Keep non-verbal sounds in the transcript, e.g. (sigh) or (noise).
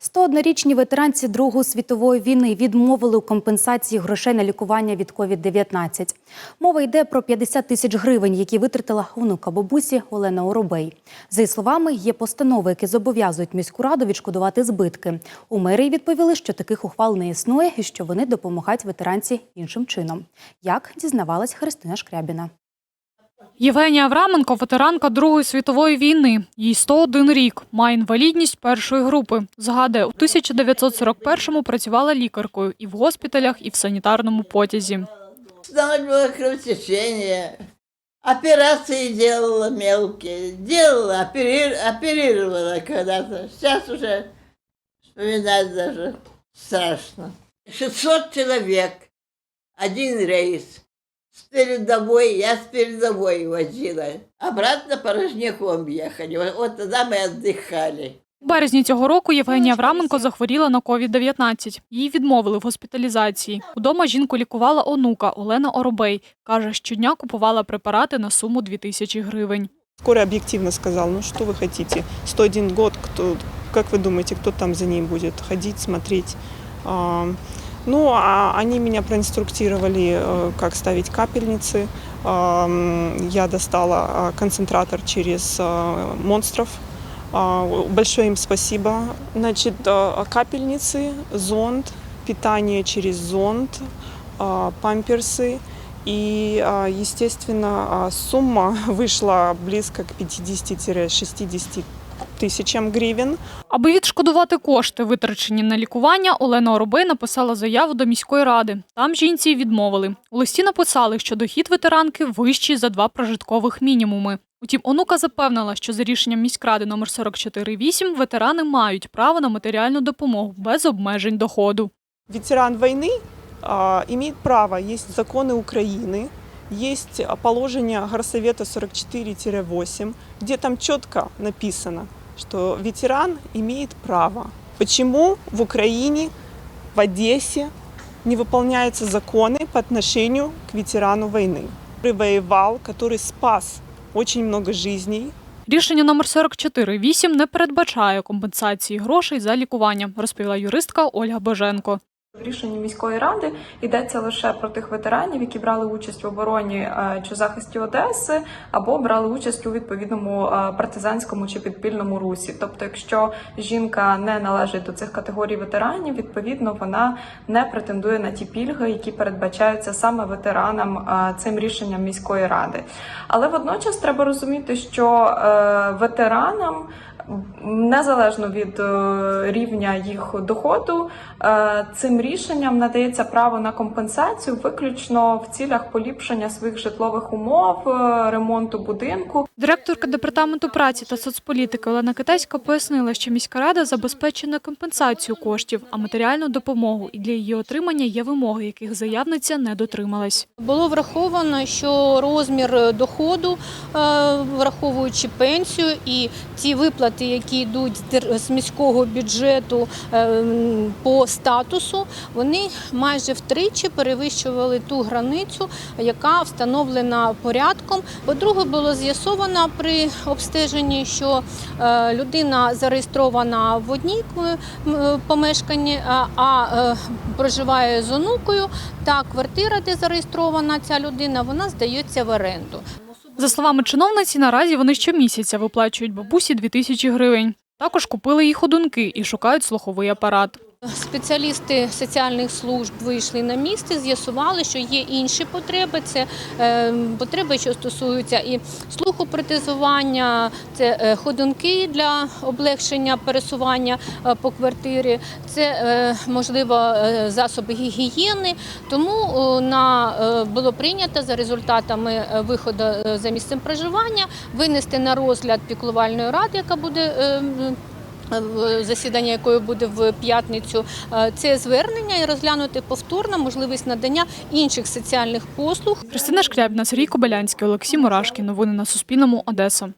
101-річні ветеранці Другої світової війни відмовили у компенсації грошей на лікування від COVID-19. Мова йде про 50 тисяч гривень, які витратила онука бабусі Олена Оробей. За її словами, є постанови, які зобов'язують міську раду відшкодувати збитки. У мерії відповіли, що таких ухвал не існує і що вони допомагають ветеранці іншим чином. Як дізнавалась Христина Шкрябіна. Євгенія Авраменко – ветеранка Другої світової війни. Їй 101 рік, має інвалідність першої групи. Згадує, у 1941-му працювала лікаркою і в госпіталях, і в санітарному потязі. Устанавливала кровотечение, операции делала мелкие, делала, опери- оперировала когда-то. Сейчас уже вспоминать даже страшно. 600 человек, один рейс С передовой, я с передовой возила. Обратно порожняком ехали. Вот- Вот тогда мы отдыхали. У березні цього року Євгенія Авраменко захворіла на COVID-19. Їй відмовили в госпіталізації. Удома жінку лікувала онука Олена Оробей. Каже, щодня купувала препарати на суму 2 тисячі гривень. Скорый объективно сказал, ну что вы хотите, 101 год, кто, как вы думаете, кто там за ней будет ходить, смотреть? А, ну, а они меня проинструктировали, э, как ставить капельницы. А, м, Я достала а, концентратор через а, монстров. А, Большое им спасибо. Значит, а, капельницы, зонд, питание через зонд, а, памперсы. И, а, естественно, а, сумма (laughs) вышла близко к 50-60 тысячам гривен. Аби відшкодувати кошти, витрачені на лікування, Олена Оробей написала заяву до міської ради. Там жінці й відмовили. У листі написали, що дохід ветеранки вищий за два прожиткових мінімуми. Утім, онука запевнила, що за рішенням міськради номер 44.8 ветерани мають право на матеріальну допомогу без обмежень доходу. Ветеран войны а, имеет право, есть законы Украины, есть а, положение Горсовета 44-8, где там четко написано, что ветеран имеет право. Почему в Украине, в Одессе не выполняются законы по отношению к ветерану войны? Который воевал, который спас очень много жизней, Рішення номер 44.8 не передбачає компенсації грошей за лікування, розповіла юристка Ольга Боженко. В рішенні міської ради йдеться лише про тих ветеранів, які брали участь в обороні е, чи захисті Одеси, або брали участь у відповідному е, партизанському чи підпільному русі. Тобто, якщо жінка не належить до цих категорій ветеранів, відповідно вона не претендує на ті пільги, які передбачаються саме ветеранам е, цим рішенням міської ради. Але водночас треба розуміти, що ветеранам. Незалежно від е, рівня їх доходу, е, цим рішенням надається право на компенсацію виключно в цілях поліпшення своїх житлових умов, е, ремонту будинку. Директорка департаменту праці та соцполітики Олена Китайська пояснила, що міська рада забезпечена компенсацію коштів, а матеріальну допомогу і для її отримання є вимоги, яких заявниця не дотрималась. Було враховано, що розмір доходу, враховуючи пенсію і ті виплати, які йдуть з міського бюджету е, по статусу, вони майже втричі перевищували ту границю, яка встановлена порядком. По-друге, було з'ясовано при обстеженні, що е, людина зареєстрована в одній помешканні, а- а е, проживає з онукою. Та квартира, де зареєстрована ця людина, вона здається в оренду. За словами чиновниці, наразі вони щомісяця виплачують бабусі 2000 тисячі гривень. Також купили їй ходунки і шукають слуховий апарат. Спеціалісти соціальних служб вийшли на місце, з'ясували, що є інші потреби. Це е, потреби, що стосуються і слухопротезування, це е, ходунки для облегшення пересування е, по квартирі, це можливо засоби гігієни. Тому на було прийнято за результатами виходу за місцем проживання винести на розгляд піклувальної ради, яка буде. Е, засідання якої буде в п'ятницю, е, це звернення і розглянути повторно можливість надання інших соціальних послуг Христина Шкрябна, Сергій Кобилянський, Олексій Мурашкін. Новини на Суспільному. Одеса.